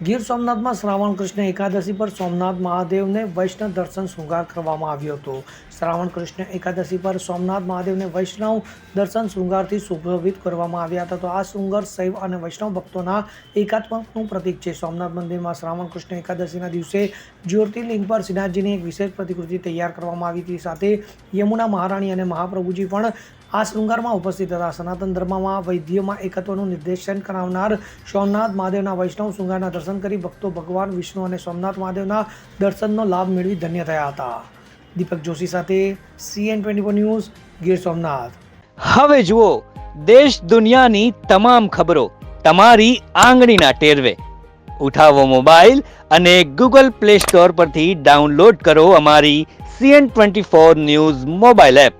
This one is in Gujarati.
ગીર સોમનાથમાં શ્રાવણ કૃષ્ણ એકાદશી પર સોમનાથ મહાદેવને વૈષ્ણવ દર્શન શૃંગાર કરવામાં આવ્યો હતો. શ્રાવણ કૃષ્ણ એકાદશી પર સોમનાથ મહાદેવને વૈષ્ણવ દર્શન શૃંગારથી સુશોભિત કરવામાં આવ્યા હતા. તો આ શૃંગાર શૈવ અને વૈષ્ણવ ભક્તોના એકાત્મકનું પ્રતીક છે. સોમનાથ મંદિરમાં શ્રાવણ કૃષ્ણ એકાદશીના દિવસે જ્યોતિર્લિંગ પર શ્રીનાથજીની એક વિશેષ પ્રતિકૃતિ તૈયાર કરવામાં આવી હતી. સાથે યમુના મહારાણી અને મહાપ્રભુજી પણ આ શૃંગારમાં ઉપસ્થિત હતા. સનાતન ધર્મમાં વૈદ્યમાં એકત્વનું નિર્દેશન કરાવનાર સોમનાથ મહાદેવના વૈષ્ણવ શૃંગારના દર્શન કરી ભક્તો ભગવાન, વિષ્ણુ અને સોમનાથ મહાદેવના દર્શનનો લાભ મેળવી ધન્ય થયા હતા. દીપક જોશી સાથે CN twenty news, Gir Somnath. હવે જુઓ, દેશ દુનિયાની તમામ ખબરો તમારી આંગળીના ટેરવે. ઉઠાવો મોબાઈલ અને ગૂગલ પ્લે સ્ટોર પરથી ડાઉનલોડ કરો અમારી CN twenty four news mobile app.